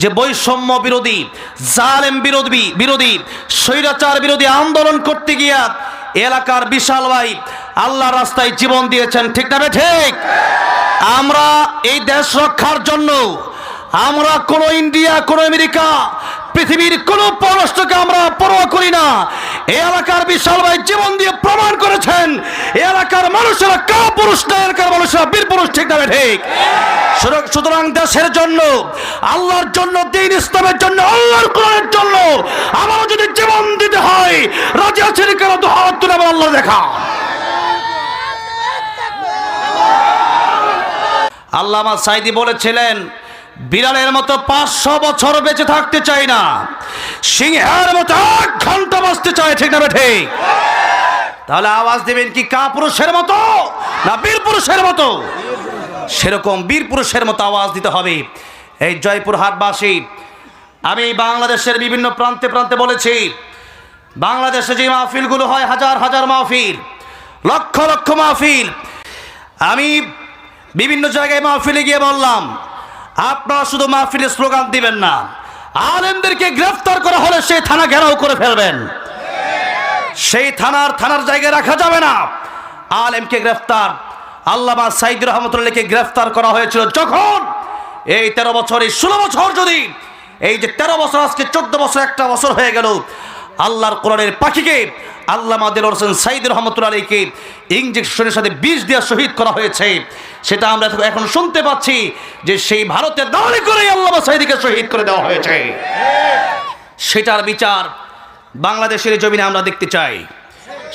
যে বৈষম্য বিরোধী, জালেম বিরোধী বিরোধী, স্বৈরাচার বিরোধী আন্দোলন করতে গিয়া এলাকার বিশাল ভাই আল্লাহ রাস্তায় জীবন দিয়েছেন, ঠিক না ঠিক? আমরা এই দেশ রক্ষার জন্য, আমরা কোনো ইন্ডিয়া, কোনো আমেরিকা পৃথিবীর কোনো পররাষ্ট্রকে আমরা পরোয়া করি না। এ এলাকার বিশাল ভাই জীবন দিয়ে প্রমাণ করেছেন, এ এলাকার মানুষেরা কা পুরুষ না, এলাকার মানুষেরা বীর পুরুষ, ঠিক না ঠিক। সুতরাং- দেশের জন্য, আল্লাহর জন্য, দিন ইসলামের জন্য, আল্লাহর কোরআনের জন্য আমারও যদি জীবন দিতে হয়, রাজি আছেন কেন? তো হাত তুলে আমার আল্লাহ দেখা। আল্লামা সাইদি বলেছিলেন বিড়ালের মতো পাঁচশো বছর বেঁচে থাকতে চাই না। সিংহের মতো এক ঘণ্টা বাঁচতে চাই ঠিক না ঠিক? তাহলে আওয়াজ দেবেন কি কা পুরুষের মতো না বীর পুরুষের মতো? সেরকম বীর পুরুষের মতো আওয়াজ দিতে হবে। এই জয়পুর হাটবাসী, আমি বাংলাদেশের বিভিন্ন প্রান্তে প্রান্তে বলেছি, বাংলাদেশে যে মাহফিলগুলো হয় হাজার হাজার মাহফিল, লক্ষ লক্ষ মাহফিল, আমি বিভিন্ন জায়গায় মাহফিলে গিয়ে বললাম আপনারা শুধু মাহফিলে স্লোগান দিবেন না। আলেমদেরকে গ্রেফতার করা হলে সেই থানা ঘেরাও করে ফেলবেন। সেই থানার থানার জায়গায় রাখা যাবে না। আলেমকে গ্রেফতার, আল্লামা সাইদ রহমতুল্লাহকে গ্রেফতার করা হয়েছিল যখন এই তেরো বছর, এই ষোলো বছর যদি, এই যে তেরো বছর, আজকে চোদ্দ বছর, একটা বছর হয়ে গেল আল্লাহর কোরআনের পাখিকে আল্লামা দিল হোসেন সাইদ রহমতুল্লাহ আলীকে ইঞ্জেকশনের সাথে বিষ দিয়ে শহীদ করা হয়েছে। সেটা আমরা এখন শুনতে পাচ্ছি যে সেই ভারতের দাঁড়ি করে আল্লামা সাইদিকে শহীদ করে দেওয়া হয়েছে। সেটার বিচার বাংলাদেশের জমিনে আমরা দেখতে চাই।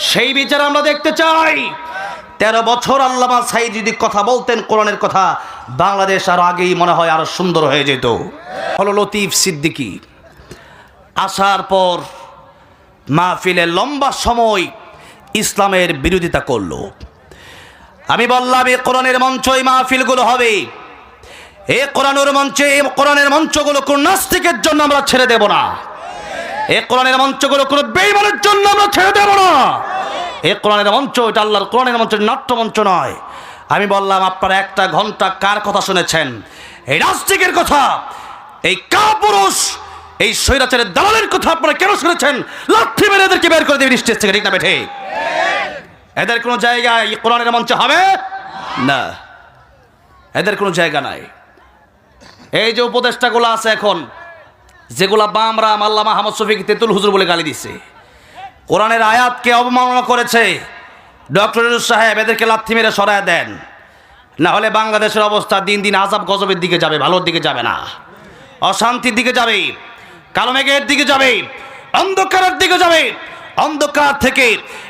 সেই বিচার আমরা দেখতে চাই। তেরো বছর আল্লামা সাইদ যদি কথা বলতেন কোরআনের কথা, বাংলাদেশ আরও আগেই মনে হয় আরও সুন্দর হয়ে যেত। হলো লতিফ সিদ্দিকী। আসার পর মাহফিলে লম্বা সময় ইসলামের বিরোধিতা করল। আমি বললাম এই কোরআনের মঞ্চ, এই মাহফিলগুলো হবে। এ কোরআনের মঞ্চে এই কোরআনের মঞ্চগুলো কোন নাস্তিকের জন্য আমরা ছেড়ে দেব না। এ কোরআনের মঞ্চগুলো কোনো বেইমানের জন্য আমরা ছেড়ে দেব না। এ কোরআনের মঞ্চ, এটা আল্লাহর কোরআনের মঞ্চ নাট্য মঞ্চ নয়। আমি বললাম, আপনারা একটা ঘণ্টা কার কথা শুনেছেন? এই নাস্তিকের কথা। এই কাপুরুষ এই স্বৈরাচারের দালালের কথা আপনারা কেন শুনেছেন? লাঠি মেরে এদেরকে বের করে দেবেন স্টেজ থেকে, ঠিক না বেঠে? এদের কোনো জায়গায় কোরআনের মঞ্চ হবে? না। এদের কোনো জায়গা নাই। এই যে উপদেষ্টাগুলো আছে এখন, যেগুলা বামরাম আল্লাহ মাহমদ শফিক তেতুল হুজুর বলে গালি দিছে। কোরআনের আয়াতকে অবমাননা করেছে। ডক্টর সাহেব, এদেরকে লাথি মেরে সরায় দেন। না হলে বাংলাদেশের অবস্থা দিন দিন আজাব গজবের দিকে যাবে, ভালোর দিকে যাবে না। অশান্তির দিকে যাবে। কালো মেঘের দিকে যাবে, অন্ধকারের দিকে যাবে। অন্ধকার থেকে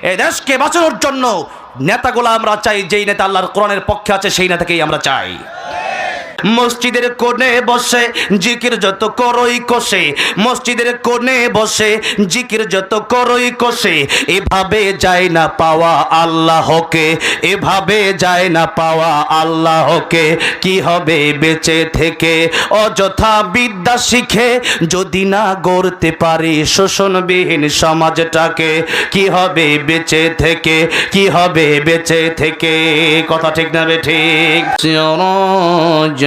এ দেশকে বাঁচানোর জন্য নেতাগুলো আমরা চাই, যেই নেতা আল্লাহর কোরআনের পক্ষে আছে, সেই নেতাকেই আমরা চাই। মসজিদের কোণে বসে জিকির যত করই কষে, মসজিদের কোণে বসে জিকির যত করই কষে, এভাবে যায় না পাওয়া আল্লাহকে, এভাবে যায় না পাওয়া আল্লাহকে, কি হবে বেঁচে থেকে? অযথা বিদ্যা শিখে যদি না গড়তে পারি শোষণবিহীন সমাজটাকে, কি হবে বেঁচে থেকে? কি হবে বেঁচে থেকে? কথা ঠিক না বে ঠিক?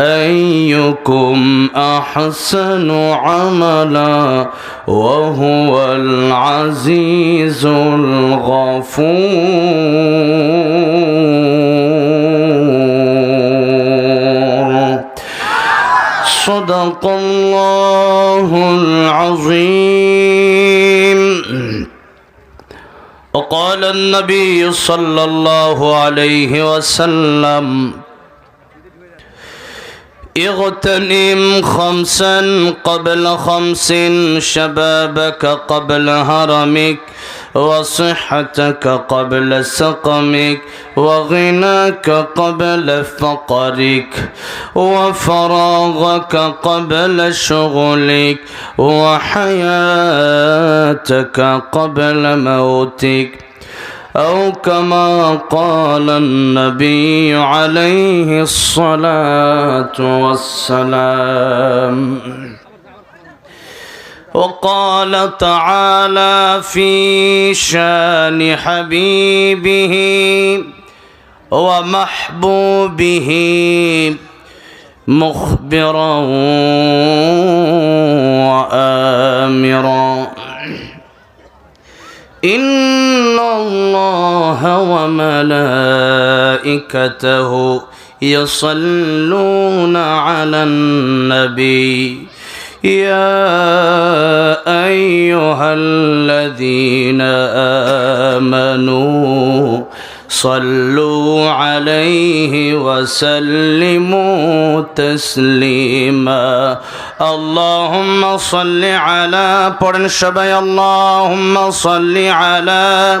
أيكم أحسن عملا وهو العزيز الغفور. صدق الله العظيم. وقال النبي صلى الله عليه وسلم اغتنم خمسا قبل خمس شبابك قبل هرمك وصحتك قبل سقمك وغناك قبل فقرك وفراغك قبل شغلك وحياتك قبل موتك أو كما قال النبي عليه الصلاة والسلام. وقال تعالى في شان حبيبه ومحبوبه مخبرا وآمرا. إن الله وملائكته يصلون على النبي. يا أيها الذين آمنوا صلوا عليه وسلموا تسليما. اللهم صل على قرن شبي اللهم صل على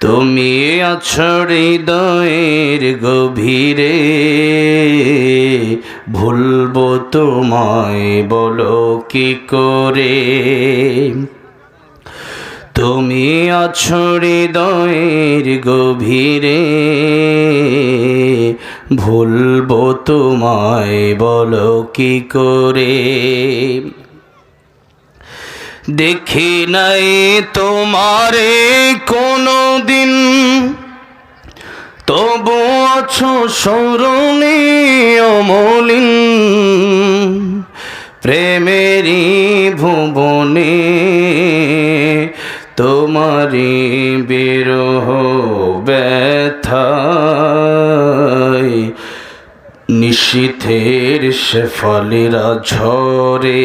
তুমি আছো হৃদয়ের গভীরে, ভুলবো তোমায় বলো কি করে? তুমি আছো হৃদয়ের গভীরে, ভুলবো তোমায় বলো কি করে? দেখি নাই তোমারে কোনো দিন তবু আছো স্মরণে অমলিন। প্রেমেরই ভুবনে তোমারি বিরহ ব্যথায়। নিশীথের শেফালিরা ঝরে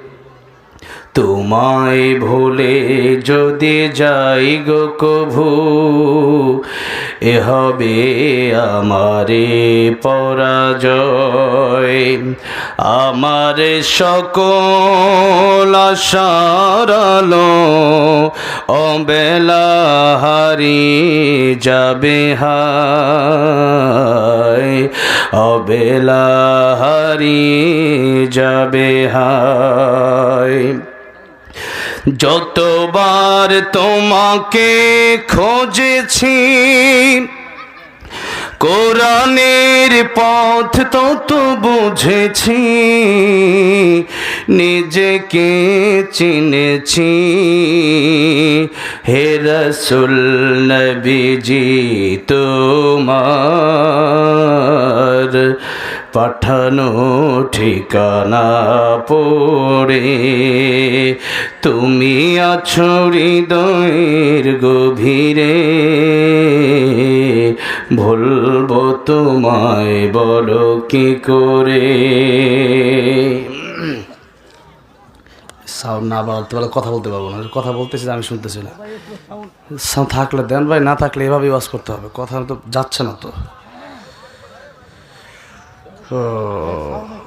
তোমায় ভুলে যদি যাই গো কভু, এ হবে আমারে পরাজয়। আমার সকল আশারালো অবেলা হারি যাবে হায়, অবেলা হারি যাবে হায়। যতবার তোমাকে খোঁজেছি কোরআনের পথ তত বুঝেছি নিজেকে চিনেছি। হে রসুল নবীজি তোমার পাঠানো ঠিকানা পড়ে। তুমি আছো হৃদয়ের গভীরে। ভুলবো তোমায় বলো কি করে? সাউন্ড না বাড়াতে পারলে কথা বলতে পারব না। কথা বলতেছি আমি শুনতেছি না। থাকলে দেন ভাই, না থাকলে এভাবেই ওয়াজ করতে হবে। কথা তো যাচ্ছে না তো।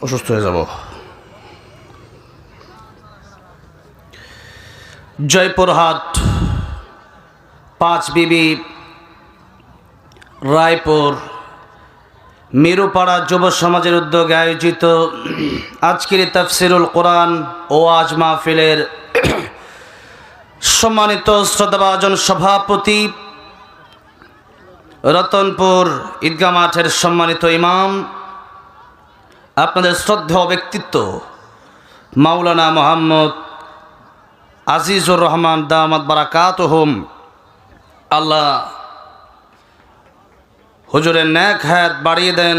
অসুস্থ হয়ে যাব। জয়পুরহাট, পাঁচ বিবি, রায়পুর, মেরুপাড়া যুব সমাজের উদ্যোগে আয়োজিত আজকের তাফসিরুল কোরআন ও আজ মাহফিলের সম্মানিত শ্রদ্ধাভাজন সভাপতি, রতনপুর ঈদগা মাঠের সম্মানিত ইমাম আপনাদের শ্রদ্ধেয় ব্যক্তিত্ব, মাওলানা মোহাম্মদ আজিজুর রহমান দামাদ বারাকাত হোম আল্লাহ হুজুরের ন্যাক হায়াত বাড়িয়ে দেন।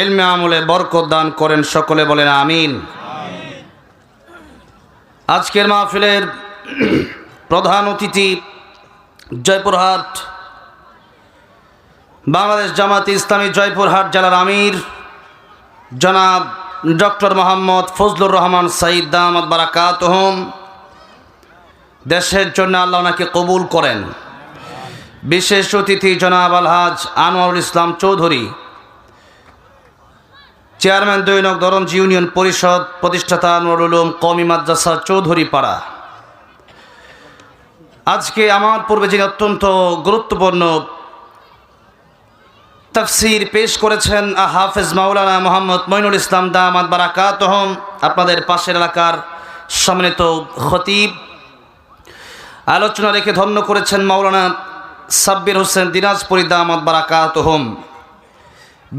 এলমে আমলে বরকত দান করেন সকলে বলেন আমিন। আজকের মাহফিলের প্রধান অতিথি জয়পুরহাট, বাংলাদেশ জামাত ইসলামী জয়পুরহাট জেলার আমির জনাব ডক্টর মোহাম্মদ ফজলুর রহমান সাইদ দামাদ বারাকাত দেশের জন্য আল্লাহ ওনাকে কবুল করেন। বিশেষ অতিথি জনাব আলহাজ আনোয়ারুল ইসলাম চৌধুরী, চেয়ারম্যান দৈনক দরঞ্জ ইউনিয়ন পরিষদ প্রতিষ্ঠাতা আনোয়ারুল উলুম কমি মাদ্রাসা চৌধুরী পাড়া। আজকে আমার পূর্বে যিনি অত্যন্ত গুরুত্বপূর্ণ তফসির পেশ করেছেন হাফেজ মাওলানা মোহাম্মদ মইনুল ইসলাম দামাদ বারাকাত আপনাদের পাশের এলাকার সম্মানিত খতিব। আলোচনা রেখে ধন্য করেছেন মাওলানা সাব্বির হোসেন দিনাজপুরি দামাদ বারাকাত হোম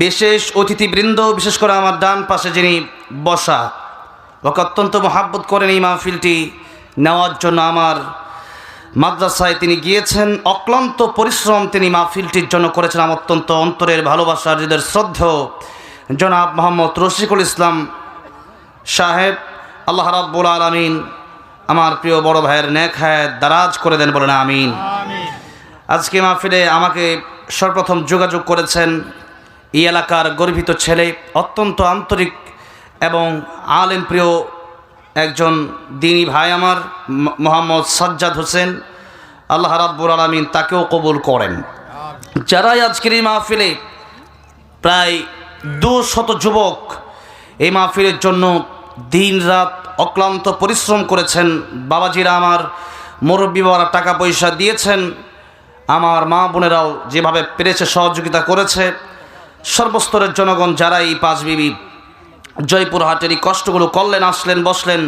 বিশেষ অতিথিবৃন্দ, বিশেষ করে আমার ডান পাশে যিনি বসা, ওকে অত্যন্ত মহাব্বত করেন এই মাহফিলটি, নেওয়ার জন্য আমার মাদ্রাসায় তিনি গিয়েছেন অক্লান্ত পরিশ্রম তিনি মাহফিলটির জন্য করেছেন। আমার অত্যন্ত অন্তরের ভালোবাসা হৃদয়ের শ্রদ্ধেয় জনাব মোহাম্মদ রশিকুল ইসলাম সাহেব। আল্লাহ রাব্বুল আলমিন আমার প্রিয় বড় ভাইয়ের নেক হায়াত দারাজ করে দেন বলেন আমিন। আজকে মাহফিলে আমাকে সর্বপ্রথম যোগাযোগ করেছেন এই এলাকার গর্বিত ছেলে অত্যন্ত আন্তরিক এবং আলেম প্রিয় একজন দিনী ভাই আমার মোহাম্মদ সাজ্জাদ হোসেন। আল্লাহ রাব্বুল আলমিন তাকেও কবুল করেন। যারাই আজকের এই মাহফিলে প্রায় দু শত যুবক এই মাহফিলের জন্য দিন রাত অক্লান্ত পরিশ্রম করেছেন, বাবাজিরা আমার মুরব্বী বাবারা টাকা পয়সা দিয়েছেন, আমার মা বোনেরাও যেভাবে পেরেছে সহযোগিতা করেছে, সর্বস্তরের জনগণ যারা এই পাঁচ বিবি জয়পুরহাটের এই কষ্টগুলো করলেন, আসলেন, বসলেন।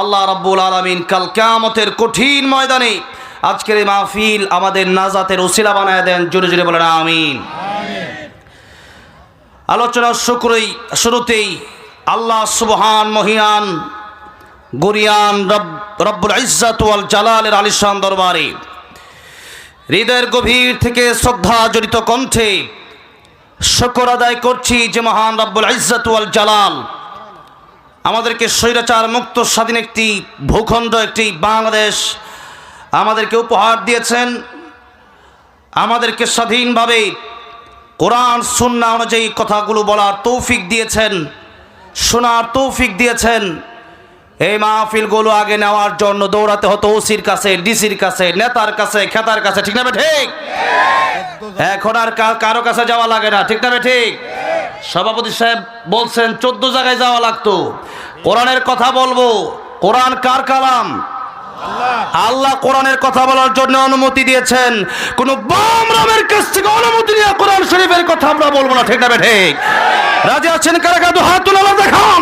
আল্লাহ রাব্বুল আলমিন কাল কেয়ামতের কঠিন ময়দানে আজকের এই মাহফিল আমাদের নাজাতের ওসিলা বানায় দেন। জোরে জোরে বলেন, আমিন। আলোচনার শুক্রই, শুরুতেই আল্লাহ সুবহান মহিয়ান, গুরিয়ান রব, রব্বুল ইজ্জাত ওয়াল জালালের আলিশান দরবারে, হৃদয়ের গভীর থেকে শ্রদ্ধা জড়িত কণ্ঠে শকর আদায় করছি যে মহান রব্বুল ইজ্জাত ওয়াল জালাল। আমাদেরকে স্বৈরাচার মুক্ত স্বাধীন একটি ভূখণ্ড, একটি বাংলাদেশ আমাদেরকে উপহার দিয়েছেন। আমাদেরকে স্বাধীনভাবে কোরআন, সুন্না অনুযায়ী কথাগুলো বলার তৌফিক দিয়েছেন, শোনার তৌফিক দিয়েছেন। এই মাহফিলগুলো আগে নেওয়ার জন্য দৌড়াতে হতো ওসির কাছে, ডিসির কাছে, নেতার কাছে, খেতার কাছে, ঠিক না ঠিক? এখন আর কারও কাছে যাওয়া লাগে না, ঠিক না ঠিক? সভাপতি সাহেব বলছেন, চোদ্দ জায়গায় যাওয়া লাগতো। কোরআনের কথা বলব। কোরআন কার কালাম? আল্লাহ কোরআনের কথা বলার জন্য অনুমতি দিয়েছেন। কোন বাম রামের কাছ থেকে অনুমতি নিয়ে কোরআন শরীফের কথা আমরা বলব না, ঠিক না ঠিক? রাজি আছেন কারা কাদু হাত তুলে দেখান।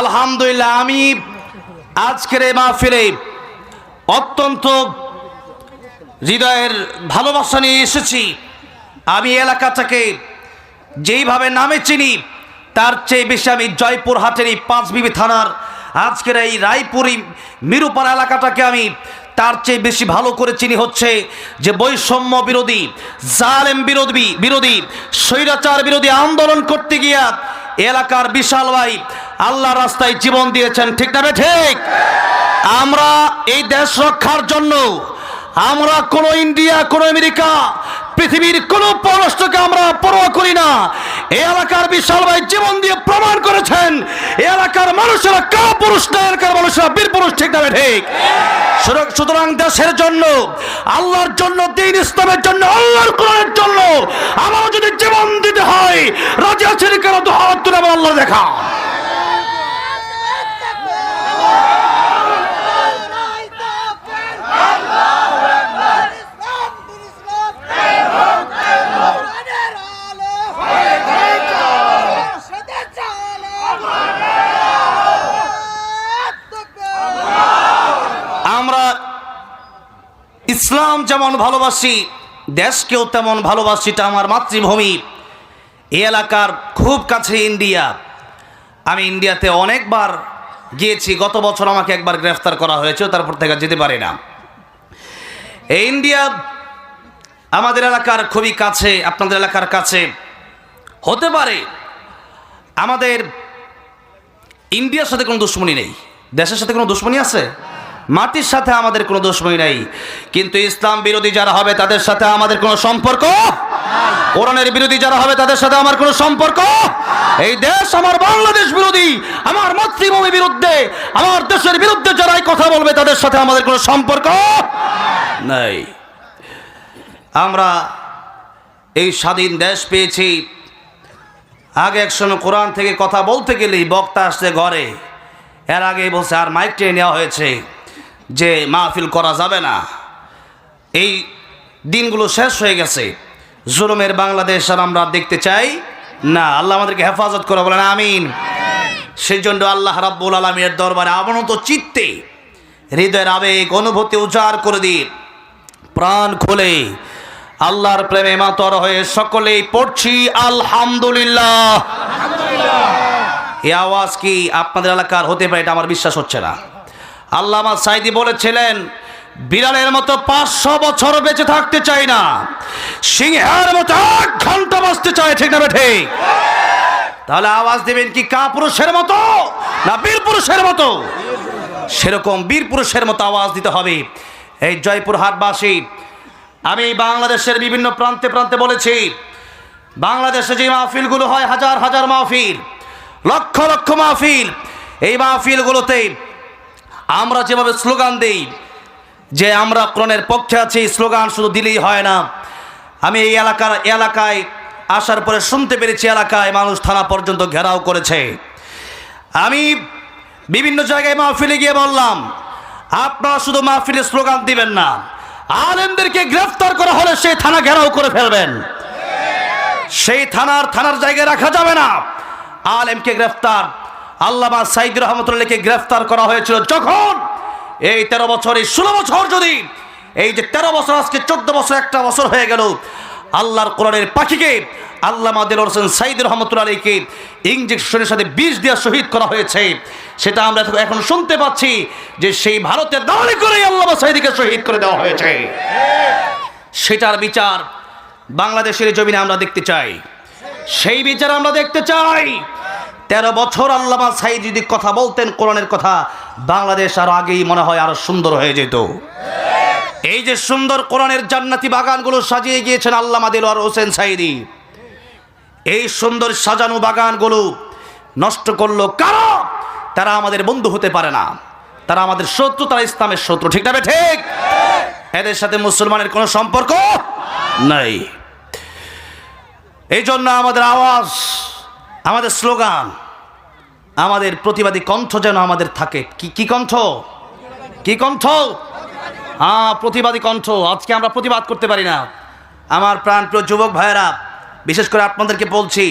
আলহামদুলিল্লাহ, আমি আজকের এই মাহফিলে অত্যন্ত হৃদয়ের ভালোবাসা নিয়ে এসেছি। আমি এলাকাটাকে যেইভাবে নামে চিনি, তার চেয়ে বেশি আমি জয়পুর হাটের এই পাঁচ বিবি থানার আজকের এই রায়পুরি মিরুপাড়া এলাকাটাকে আমি তার চেয়ে বেশি ভালো করে চিনি হচ্ছে যে বৈষম্য বিরোধী, জালেম বিরোধী বিরোধী, স্বৈরাচার বিরোধী আন্দোলন করতে গিয়া এলাকার বিশাল ভাই আল্লাহ রাস্তায় জীবন দিয়েছেন, ঠিক না ঠিক? আমরা এই দেশ রক্ষার জন্য, আমরা কোনো ইন্ডিয়া, কোন আমেরিকা, পৃথিবীর কোনো পররাষ্ট্রকে আমরা পরোয়া করি না। এই এলাকার বিশাল ভাই জীবন দিয়ে প্রমাণ করেছেন, এই এলাকার মানুষেরা কা পুরুষ না এলাকার মানুষেরা বীর পুরুষ, ঠিক না ঠিক? সুতরাং- দেশের জন্য, আল্লাহর জন্য, দিন ইসলামের জন্য, আল্লাহর কোরআনের জন্য আমার যদি জীবন দিতে হয়, রাজি আছেন কেন? হাত তুলে আমার আল্লাহ দেখা। যেমন ভালোবাসি, দেশকেও তেমন ভালোবাসি এটা আমার মাতৃভূমি। এই এলাকার খুব কাছে ইন্ডিয়া। আমি ইন্ডিয়াতে অনেকবার গিয়েছি, গত বছর আমাকে একবার গ্রেফতার করা হয়েছে, তারপর থেকে যেতে পারি না। এই ইন্ডিয়া আমাদের এলাকার খুবই কাছে, আপনাদের এলাকার কাছে। হতে পারে আমাদের ইন্ডিয়ার সাথে কোনো দুশ্মনী নেই, দেশের সাথে কোনো দুশ্মনী আছে? মাটির সাথে আমাদের কোনো দুশ্মনী নেই। কিন্তু ইসলাম বিরোধী যারা হবে, তাদের সাথে আমাদের কোনো সম্পর্ক কোরআনের বিরোধী যারা হবে, তাদের সাথে আমার কোনো সম্পর্ক এই দেশ আমার বাংলাদেশ বিরোধী, আমার মাতৃভূমি বিরুদ্ধে, আমার দেশের বিরুদ্ধে যারাই কথা বলবে, তাদের সাথে আমাদের কোনো সম্পর্ক নেই। আমরা এই স্বাধীন দেশ পেয়েছি। আগে একসময় কোরআন থেকে কথা বলতে গেলেই বক্তা আসছে ঘরে। এর আগে বলছে, আর মাইক টেনে নেওয়া হয়েছে। যে মাহফিল করা যাবে না। এই দিনগুলো শেষ হয়ে গেছে। জুলুমের বাংলাদেশ আর আমরা দেখতে চাই, না, আল্লাহ আমাদেরকে হেফাজত করে বলেন, আমিন। সেই জন্য আল্লাহ রাব্বুল আলমীর দরবারে অবনত চিত্তে হৃদয়ের আবেগ, অনুভূতি উজাড় করে দিন। প্রাণ খুলে আল্লাহর প্রেমে মাতর হয়ে সকলেই পড়ছি, আলহামদুলিল্লাহ। এই আওয়াজ কি আপনাদের এলাকার হতে পারে এটা আমার বিশ্বাস হচ্ছে না। আল্লাহ আমার সাইদি বলেছিলেন, বিড়ালের মতো পাঁচশো বছর বেঁচে থাকতে চাই না, সিংহের মতো এক ঘণ্টা বাঁচতে চাই ঠিক না বেঠে? তাহলে আওয়াজ দেবেন কি কা পুরুষের মতো না বীর পুরুষের মতো? সেরকম বীর পুরুষের মতো আওয়াজ দিতে হবে। এই জয়পুর হাটবাসী, আমি বাংলাদেশের বিভিন্ন প্রান্তে প্রান্তে বলেছি, বাংলাদেশে যে মাহফিলগুলো হয় হাজার হাজার মাহফিল, লক্ষ লক্ষ মাহফিল, এই মাহফিলগুলোতে আমরা যেভাবে স্লোগান দেই, যে আমরা কোরআনের পক্ষে আছি স্লোগান শুধু দিলেই হয় না। আমি এই এলাকার, এলাকায় আসার পরে শুনতে পেরেছি, এলাকায় মানুষ থানা পর্যন্ত ঘেরাও করেছে। আমি বিভিন্ন জায়গায় মাহফিলে গিয়ে বললাম, আপনারা শুধু মাহফিলে স্লোগান দিবেন না, আলেমদেরকে গ্রেফতার করা হলে সেই থানা ঘেরাও করে ফেলবেন। সেই থানার থানার জায়গায় রাখা যাবে না। আলেমকে গ্রেফতার আল্লামা সাইদ রহমতুল্লাহকে গ্রেফতার করা হয়েছিল যখন এই তেরো বছর, এই ষোলো বছর যদি এই যে তেরো বছর, আজকে চোদ্দ বছর, একটা বছর হয়ে গেল, আল্লাহর কোরআনের পাখিকে আল্লামা দিল হোসেন সাইদ রহমতুল্লাহ আলীকে ইঞ্জেকশনের সাথে বিষ দেওয়া শহীদ করা হয়েছে। সেটা আমরা এখন- শুনতে পাচ্ছি যে সেই ভারতের দাঁড়ি করেই আল্লামা সাইদিকে শহীদ করে দেওয়া হয়েছে। সেটার বিচার বাংলাদেশের জমিনে আমরা দেখতে চাই। সেই বিচার আমরা দেখতে চাই। তেরো বছর আল্লামা সাইদ যদি কথা বলতেন কোরআনের কথা, বাংলাদেশ আরও আগেই মনে হয় আরও সুন্দর হয়ে যেত। এই যে সুন্দর কোরআনের জান্নাতি বাগানগুলো সাজিয়ে গিয়েছেন আল্লামা দিলওয়ার হোসেন সাইদি, এই সুন্দর সাজানো বাগানগুলো নষ্ট করল কারও? তারা আমাদের বন্ধু হতে পারে না। তারা আমাদের শত্রু, তারা ইসলামের শত্রু, ঠিক না ঠিক? এদের সাথে মুসলমানের কোনো সম্পর্ক নাই। এই জন্য আমাদের আওয়াজ আমাদের স্লোগান, আমাদের প্রতিবাদী কণ্ঠ যেন আমাদের থাকে। কি কি কণ্ঠ? কি কণ্ঠ? হ্যাঁ প্রতিবাদী কণ্ঠ। আজকে আমরা প্রতিবাদ করতে পারি না। আমার প্রাণপ্রিয় যুবক ভাইয়েরা, বিশেষ করে আপনাদেরকে বলছি,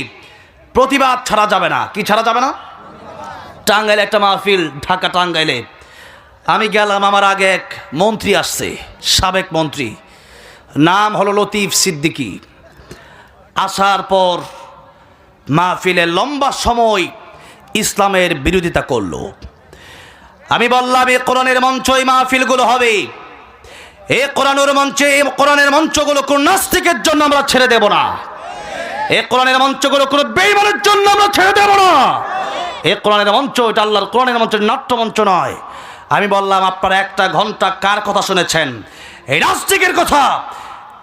প্রতিবাদ ছাড়া যাবে না। কি ছাড়া যাবে না? টাঙ্গাইলে একটা মাহফিল, ঢাকা টাঙ্গাইলে। আমি গেলাম, আমার আগে এক মন্ত্রী আসছে, সাবেক মন্ত্রী। নাম হলো লতিফ সিদ্দিকী। আসার পর মাহফিলে লম্বা সময় ইসলামের বিরোধিতা করল। আমি বললাম, এ কোরআনের মঞ্চ, এই মাহফিলগুলো হবে। এ কোরআনের মঞ্চে এই কোরআনের মঞ্চগুলো কোন নাস্তিকের জন্য আমরা ছেড়ে দেব না। এ কোরআনের মঞ্চগুলো কোনো বেইমানের জন্য আমরা ছেড়ে দেব না। এ কোরআনের মঞ্চ, এটা আল্লাহর কোরআনের মঞ্চ নাট্য মঞ্চ নয়। আমি বললাম, আপনারা একটা ঘণ্টা কার কথা শুনেছেন? এই নাস্তিকের কথা।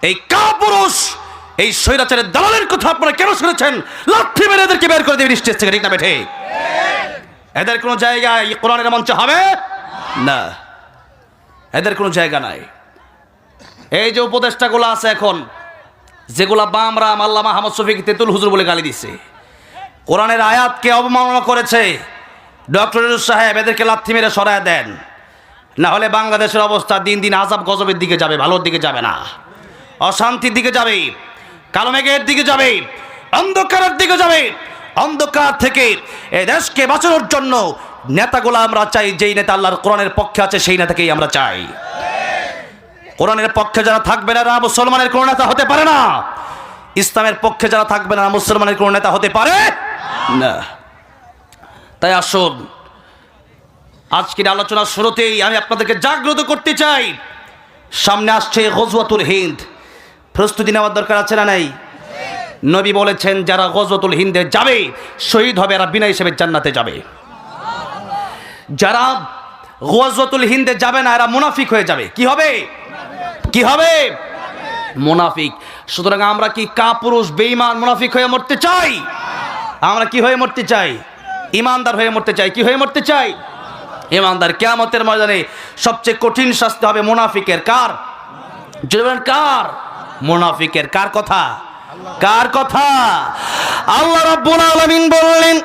এই কাপুরুষ এই স্বৈরাচারের দালালের কথা আপনারা কেন শুনেছেন? লাঠি মেরে এদেরকে বের করে দেবেন স্টেজ থেকে, ঠিক না বেঠে? এদের কোনো জায়গায় কোরআনের মঞ্চে হবে? না। এদের কোনো জায়গা নাই। এই যে উপদেষ্টাগুলো আছে এখন, যেগুলা বাম রাম আল্লাহ মাহমদ শফিক তেতুল হুজুর বলে গালি দিছে। কোরআনের আয়াতকে অবমাননা করেছে। ডক্টর সাহেব, এদেরকে লাথি মেরে সরায় দেন। না হলে বাংলাদেশের অবস্থা দিন দিন আজাব গজবের দিকে যাবে, ভালোর দিকে যাবে না। অশান্তির দিকে যাবে কালো মেঘের দিকে যাবে, অন্ধকারের দিকে যাবে, অন্ধকার থেকে এ দেশকে বাঁচানোর জন্য নেতাগুলো আমরা চাই, যেই নেতা আল্লাহর কোরআনের পক্ষে আছে, সেই নেতাকেই আমরা চাই। কোরআনের পক্ষে যারা থাকবে না মুসলমানের কোনো নেতা হতে পারে না। ইসলামের পক্ষে যারা থাকবে না মুসলমানের কোনো নেতা হতে পারে না। তাই আসুন, আজকের আলোচনার শুরুতেই আমি আপনাদেরকে জাগ্রত করতে চাই। সামনে আসছে গজওয়াতুল হিন্দ। প্রস্তুতি নেওয়ার দরকার আছে না নাই? নবী বলেছেন, যারা গজওয়াতুল হিন্দে যাবে, শহীদ হবে এরা বিনা হিসেবে জান্নাতে যাবে। যারা গজওয়াতুল হিন্দে যাবে না, এরা মুনাফিক হয়ে যাবে। কি হবে? কি হবে? মুনাফিক। সুতরাং আমরা কি কাপুরুষ, বেঈমান, মুনাফিক হয়ে মরতে চাই? আমরা কি হয়ে মরতে চাই? ইমানদার হয়ে মরতে চাই। কি হয়ে মরতে চাই? ইমানদার কেয়ামতের ময়দানে সবচেয়ে কঠিন শাস্তি হবে মুনাফিকের। কার? কার? মুনাফিকের কার কথা? কার কথা? আল্লাহ রাব্বুল আলামিন বললেন,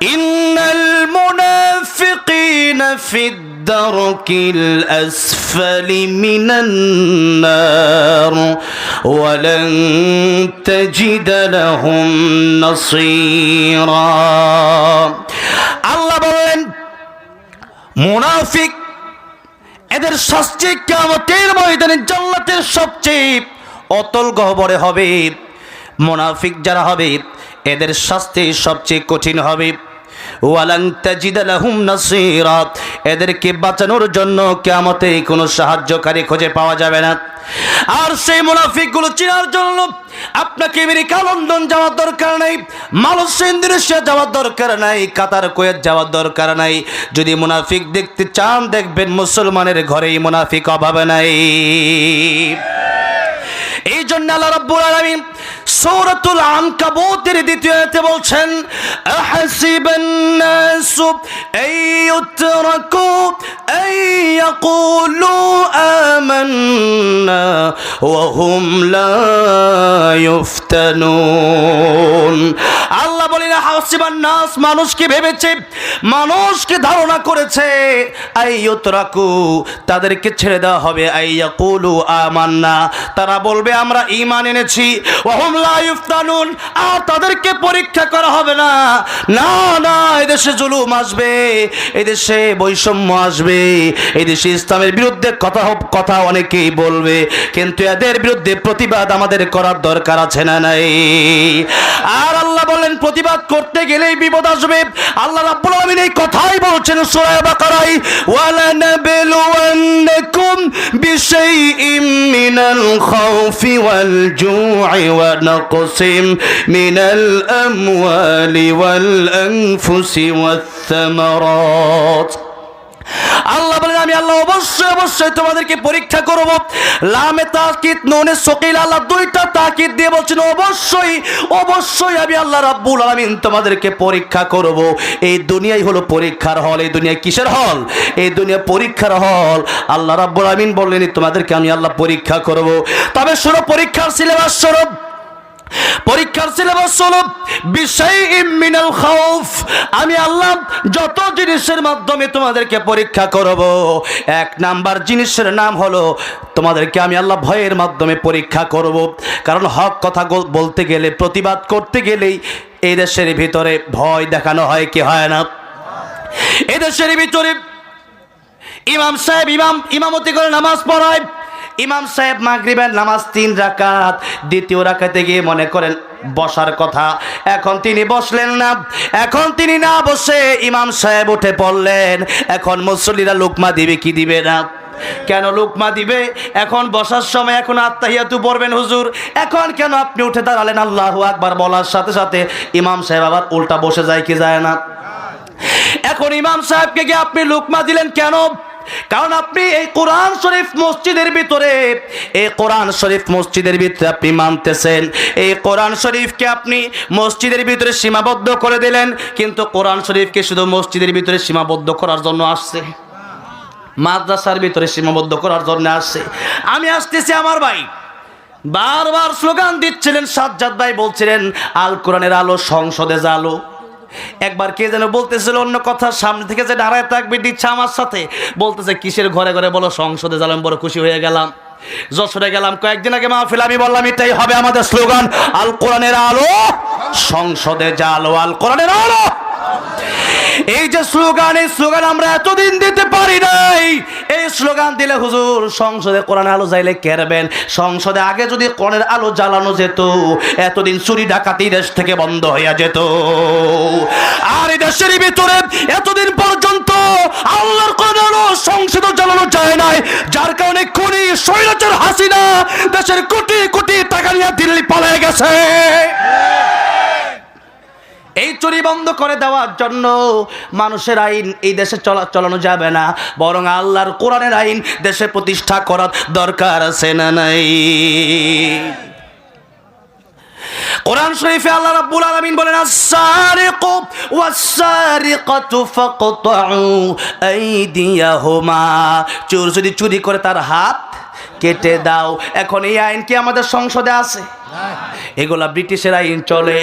ইন্নাল মুনাফিকিনা ফিদ দারকিল আসফালি মিনান নার তাজিদ লাহুম নাসীরা। আল্লাহ বললেন, মুনাফিক এদের শাস্তি কামতের ময়দানে জান্নাতের সবচেয়ে অতল গহবরে হবে। মুনাফিক যারা হবে, এদের শাস্তি সবচেয়ে কঠিন হবে। এদেরকে বাঁচানোর জন্য কিয়ামতে কোনো সাহায্যকারী খুঁজে পাওয়া যাবে না। আর সেই মুনাফিকগুলো চেনার জন্য আপনাকে আমেরিকা, লন্ডন যাওয়ার দরকার নাই মালয়েশিয়া ইন্দোনেশিয়া যাওয়ার দরকার নাই, কাতার, কুয়েত যাওয়ার দরকার নাই। যদি মুনাফিক দেখতে চান, দেখবেন মুসলমানের ঘরেই মুনাফিক অভাবে নাই। এই জন্য আল্লাহ রাব্বুল আলামিন সূরাতুল আনকাবুতের দ্বিতীয় আয়াতে বলছেন আহাসিবান নাসু আইয়ুতরাকু আইয়াকুলু আমান্না ওয়া হুম লা ইফতানুন আল্লাহ হাসিবান নাস মানুষ কি ভেবেছে মানুষ কি ধারণা করেছে, আইয়ুতরাকু তাদেরকে ছেড়ে দেওয়া হবে, আইয়াকুলু আমান্না। তারা বলবে, আমরা ঈমান এনেছি ওহম আর তাদেরকে পরীক্ষা করা হবে না। না না, এদেশে জুলুম আসবে, এদেশে বৈষম্য আসবে, এদেশে ইসলামের বিরুদ্ধে কথা কথা অনেকেই বলবে, কিন্তু এদের বিরুদ্ধে প্রতিবাদ আমাদের করার দরকার আছে না নাই? আর আল্লাহ বলেন, প্রতিবাদ করতে গেলেই বিপদ আসবে। আল্লাহ রাব্বুল আলামিন এই কথাই বলছেন সূরা বাকারায় ওয়ালা নাবলুওয়ান্নাকুম বিশাইইম মিনাল খাউফি ওয়াল জু'i ওয়া আমওয়ালি ওয়াল আনফুসি ওয়াথ থামারাত আল্লাহ বলেন, আমি আল্লাহ অবশ্যই অবশ্যই তোমাদেরকে পরীক্ষা করব। লামে তাকিদ, নুনে সকিল, আল্লাহ দুইটা তাকিদ দিয়ে বলছেন, অবশ্যই অবশ্যই আমি আল্লাহ রাব্বুল আলামিন তোমাদেরকে পরীক্ষা করব। এই দুনিয়াই হলো পরীক্ষার হল, এই দুনিয়া কিসের হল? এই দুনিয়া পরীক্ষার হল। আল্লাহ রাব্বুল আলামিন বললেন, তোমাদেরকে আমি আল্লাহ পরীক্ষা করব। তবে শোনো, পরীক্ষার সিলেবাস স্বরূপ পরীক্ষার সিলেবাস হলো বিষয় আমি আল্লাহ যত জিনিসের মাধ্যমে তোমাদেরকে পরীক্ষা করব। এক নাম্বার জিনিসের নাম হলো, তোমাদেরকে আমি আল্লাহ ভয়ের মাধ্যমে পরীক্ষা করব। কারণ হক কথা বলতে গেলে, প্রতিবাদ করতে গেলেই এই দেশের ভিতরে ভয় দেখানো হয় কি হয় না। এদেশের ভিতরে ইমাম সাহেব ইমাম ইমামতি করে নামাজ পড়ায়। ইমাম সাহেব মাগরিবের নামাজ তিন রাকাত, দ্বিতীয় রাকাতে গিয়ে মনে করেন বসার কথা। এখন তিনি বসলেন না। এখন তিনি না বসে ইমাম সাহেব উঠে পড়লেন। এখন মুসল্লিরা লোকমা দিবে কি দিবে না? কেন লোকমা দিবে? এখন বসার সময় এখন আত্মাহিয়াতু পড়বেন হুজুর। এখন কেন আপনি উঠে দাঁড়ালেন? আল্লাহু আকবার বলার সাথে সাথে ইমাম সাহেব আবার উল্টা বসে যায় কি যায় না? এখন ইমাম সাহেবকে গিয়ে আপনি লুকমা দিলেন কেন? কারণ আপনি এই কোরআন শরীফ মসজিদের ভিতরে, এই কোরআন শরীফ মসজিদের ভিতরে আপনি মানতেছেন। এই কোরআন শরীফকে আপনি মসজিদের ভিতরে সীমাবদ্ধ করে দিলেন, কিন্তু কোরআন শরীফকে শুধু মসজিদের ভিতরে সীমাবদ্ধ করার জন্য আসছে। মাদ্রাসার ভিতরে সীমাবদ্ধ করার জন্য আসছে। আমি আসতেছি আমার ভাই। বারবার স্লোগান দিচ্ছিলেন সাজ্জাদ ভাই, বলছিলেন, আল কোরআনের আলো সংসদে জালো একবার কে যেন বলতেছিল অন্য কথা, সামনে থেকে যে দাঁড়ায় থাকবে, দিচ্ছে আমার সাথে। বলতেছে, কিসের ঘরে ঘরে বলো, সংসদে জালাম বড় খুশি হয়ে গেলাম। যশোরে গেলাম কয়েকদিন আগে মাহফিল, আমি বললাম, এটাই হবে আমাদের স্লোগান, আল কোরআনের আলো, সংসদে জালো, আল কোরআনের আলো। এই যে স্লোগান, এই স্লোগান আমরা এতদিন দিতে পারি নাই। এই স্লোগান দিলে হুজুর সংসদে কোরআন আলো যাইলে কেরবেন সংসদে আগে যদি কোরআনের আলো জ্বালানো যেত, এতদিন চুরি ডাকাতি দেশ থেকে বন্ধ হইয়া যেত। আর এই দেশের ভিতরে এতদিন পর্যন্ত আল্লাহর কোরআন আলো সংসদে জ্বালানো যায় নাই। যার কারণে খুনি, স্বৈরাচার হাসিনা দেশের কোটি কোটি টাকা নিয়ে দিল্লি পালিয়ে গেছে। এই চুরি বন্ধ করে দেওয়ার জন্য মানুষের আইন এই দেশে চলা চালানো যাবে না। বরং আল্লাহর কোরআনের আইন দেশে প্রতিষ্ঠা করার দরকার আছে না নাই? কোরআন শরীফে আল্লাহ রাব্বুল আলামিন বলেন, আস-সারিকু ওয়াস-সারিকাতু ফাকতাউ আইদিয়াহুমা। চোর যদি চুরি করে তার হাত কেটে দাও। এখন এই আইন কি আমাদের সংসদে আছে? এগুলা ব্রিটিশের আইন চলে।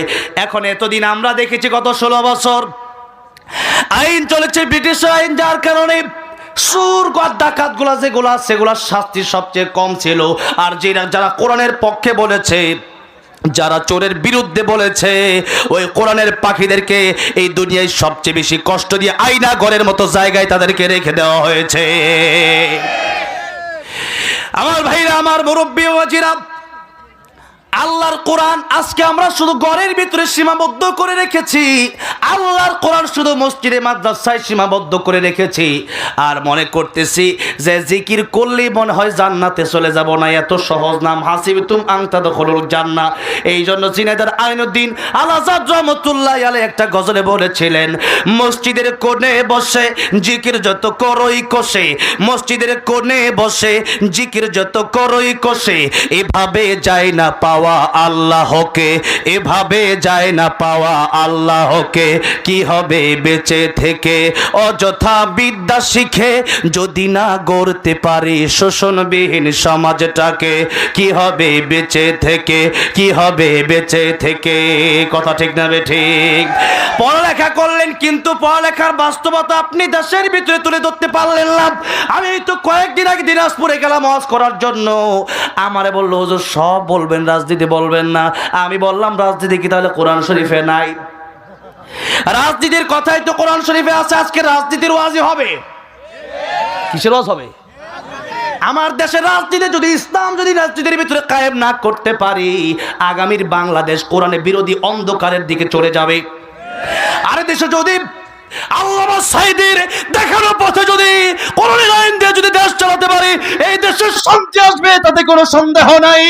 এখন এতদিন আমরা দেখেছি গত ষোলো বছর। আইন চলেছে ব্রিটিশের আইন, যার কারণে সুর ডাকাতগুলা যেগুলা সেগুলার শাস্তি সবচেয়ে কম ছিল। আর যারা যারা কোরআনের পক্ষে বলেছে, যারা চোরের বিরুদ্ধে বলেছে, ওই কোরআনের পাখিদেরকে এই দুনিয়ায় সবচেয়ে বেশি কষ্ট দিয়ে আইনা ঘরের মতো জায়গায় তাদেরকে রেখে দেওয়া হয়েছে। আমার ভাইরা আমার মুরব্বী ওয়াজিরা আল্লাহর কোরআন আজকে আমরা শুধু ঘরের ভিতরে সীমাবদ্ধ করে রেখেছি। আল্লাহর কোরআন শুধু মসজিদে, মাদ্রাসায় সীমাবদ্ধ করে রেখেছি। আর মনে করতেছি যে জিকির করলেই মনে হয় জান্নাতে চলে যাব না, এত সহজ নাম। হাসিব তুম আংতা দখলুল জান্না এই জন্য জিনেদার আইনুদ্দিন আলাজাদ রহমতুল্লাহ আলে একটা গজলে বলেছিলেন, মসজিদের কোণে বসে জিকির যত করই কষে, মসজিদের কোণে বসে জিকির যত করই কষে, এভাবে যায় না পাওয়া আল্লাহকে, এভাবে যায় না পাওয়া আল্লাহকে। কি হবে বেঁচে থেকে? অযথা বিদ্যা শিখে যদি না গড়তে পারি শোষণবিহীন সমাজটাকে, কি হবে বেঁচে থেকে? কি হবে বেঁচে থেকে? কথা ঠিক না বে ঠিক? পড়ালেখা করলেন কিন্তু পড়ালেখার বাস্তবতা আপনি দেশের ভিতরে তুলে ধরতে পারলেন না। আমি তো কয়েকদিন আগে দিনাজপুরে গেলাম হজ করার জন্য। আমারে বলল, হুজুর, সব বলবেন রাজনীতি বলবেন না। আমি বললাম, রাজনীতি কি তাহলে কোরআন শরীফে নাই? রাজনীতির কথাই তো কোরআন শরীফে আছে, আজকে রাজনীতির ওয়াজি হবে। কিসের ওয়াজ হবে? আমার দেশের রাজনীতি যদি ইসলাম, যদি রাজনীতির ভিতরে কায়েম না করতে পারি, আগামীর বাংলাদেশ কোরআনে বিরোধী অন্ধকারের দিকে চলে যাবে। আরে দেশে যদি দেখানো পথে যদি কোরআনের আইন দিয়ে যদি দেশ চালাতে পারি, এই দেশের শান্তি আসবে, তাতে কোনো সন্দেহ নাই।